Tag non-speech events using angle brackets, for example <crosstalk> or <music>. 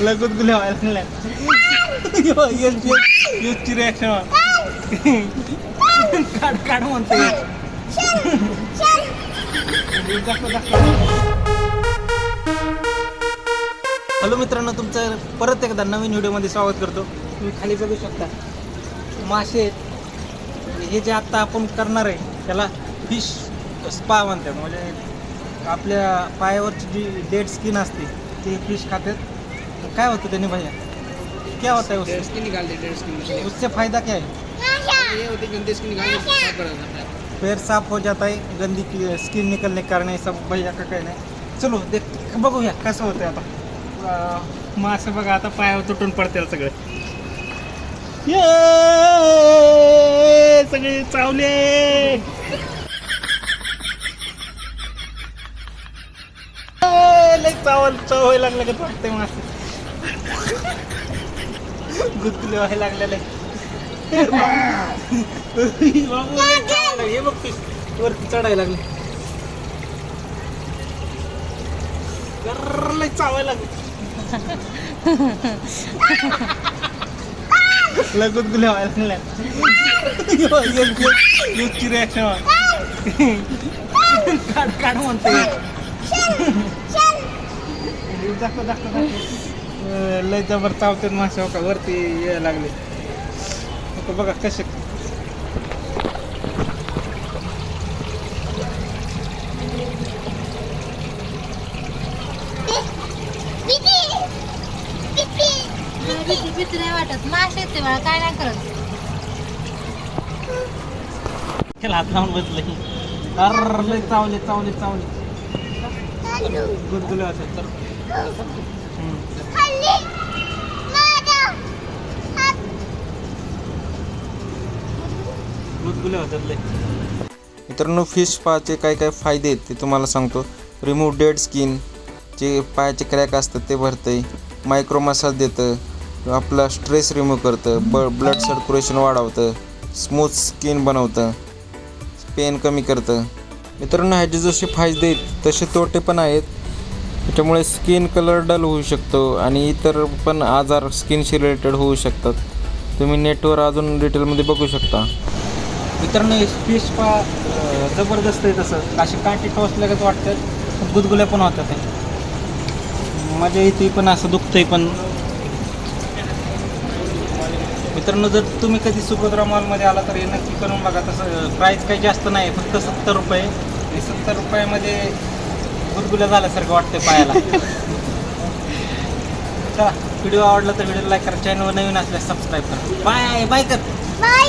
लगत गुल्या व्हायला लागल्या युजची रिॲक्शन काढ काढ म्हणतो. हॅलो मित्रांनो तुमचं परत एकदा नवीन व्हिडिओमध्ये स्वागत करतो. तुम्ही खाली बघू शकता. मासे हे जे आत्ता आपण करणार आहे त्याला फिश स्पा म्हणतात. म्हणजे आपल्या पायावरची जी डेड स्किन असते ती फिश खातात. तर काय होतं त्याने भैया? क्या होता है डेढ़ उससे स्किन निकाल दे डेढ़ उससे फायदा क्या है? ये होती है गंदी स्किन निकाल के साफ करा जाता है। पैर साफ हो जाता है गंदी की स्किन निकलने के कारण हे सब भैया का काही नाही चलो देख बघूया कसं होतंय आता. अं, मासे बघा आता पायावर तुटून पडतील सगळे. ये सगळे चावले. चावल चव व्हायला लागलं का वाटतंय मासे गुतले व्हायला लागलेलं. आहे लय हे बघ वरती चढायला लागले. गर्र, लय चावायला लागले. लगत गुले व्हायला लागल्या रिॲक्शन काढ काढ म्हणतो दाखव दाखव लय जबर चावतात मासे हो का? वरती यायला लागले. बघा कसे. भीती भीती नाही वाटत. मासे येते मला काय नाही करत. हात लावून बसलं. अर लय चावले चावले चावले. गुदगुले असेल तर गुदगुले होतात लय मित्रांनो फिश पाचे काय काय फायदे आहेत ते तुम्हाला सांगतो. रिमूव्ह डेड स्किन जे पायाचे क्रॅक असतात ते भरतं मायक्रो मसाज देतं. आपला स्ट्रेस रिमूव्ह करतं. ब ब्लड सर्क्युलेशन वाढवतं. स्मूथ स्किन बनवतं. पेन कमी करतं. मित्रांनो ह्याचे जसे फायदे आहेत तसे तोटे पण आहेत. त्याच्यामुळे स्किन कलर डल होऊ शकतो आणि इतर पण आजार स्किनशी रिलेटेड होऊ शकतात. तुम्ही नेटवर अजून डिटेलमध्ये बघू शकता. मित्रांनो फिश पा जबरदस्त आहे तसं. असे काठी टोचल्यागत वाटतात गुदगुल्या पण होतात. म्हणजे माझ्या इथे पण असं दुखतंय पण मित्रांनो जर तुम्ही कधी सुभद्रा मॉलमध्ये आला तर हे नक्की करून बघा. तसं प्राईस काही जास्त नाही फक्त सत्तर रुपये. आणि सत्तर रुपयामध्ये गुदगुल्या झाल्यासारखं वाटतं पायाला <laughs> चला व्हिडिओ आवडला तर व्हिडिओ लाईक करा चॅनलवर नवीन असल्यास सबस्क्राईब करा. बाय बाय कर. बाय